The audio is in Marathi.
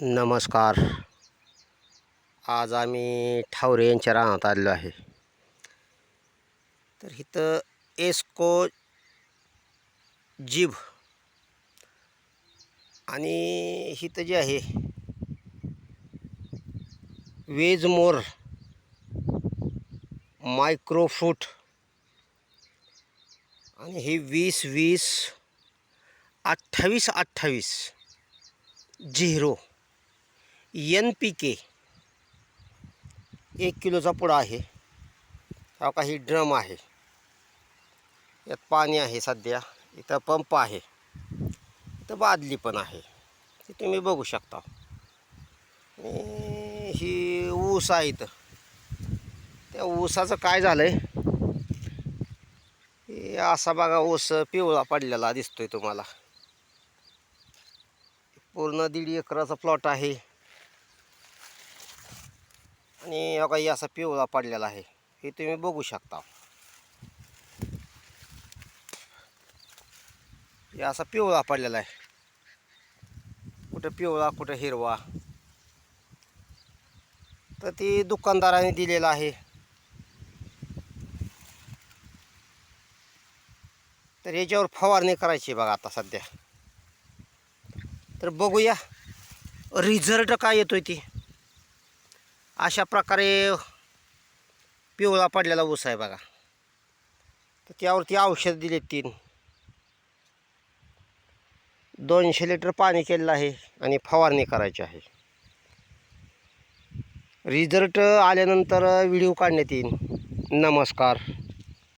नमस्कार. आज आम्ही ठावरे यांच्या रानात आलेलो आहे. तर इथं एस्को जीभ आणि इथं जे आहे वेज मोर मायक्रोफ्रूट आणि हे वीस वीस अठ्ठावीस अठ्ठावीस झिरो. एन पी के एक किलोचा पुडा आहे. हा काही ड्रम आहे. यात पाणी आहे सध्या. इथं पंप आहे. इथं बादली पण आहे. ते तुम्ही बघू शकता. ही ऊस आहे इथं. त्या ऊसाचं काय झालं आहे हे असा बघा ऊस पिवळा पडलेला दिसतोय तुम्हाला. पूर्ण दीड एकराचा प्लॉट आहे. आणि हा काही असा पिवळा पडलेला आहे. हे तुम्ही बघू शकता. हे असा पिवळा पडलेला आहे. कुठं पिवळा कुठं हिरवा. तर ती दुकानदाराने दिलेला आहे. तर याच्यावर फवारणी करायची बघा आता सध्या. तर बघूया. रिझल्ट काय येतोय ती? अशा प्रकारे पिवळा पडलेला ऊस आहे बघा. तर त्यावरती औषध दिले तीन. दोनशे लिटर पाणी केलेलं आहे आणि फवारणी करायची आहे. रिझल्ट आल्यानंतर व्हिडिओ काढण्यात येईल नमस्कार.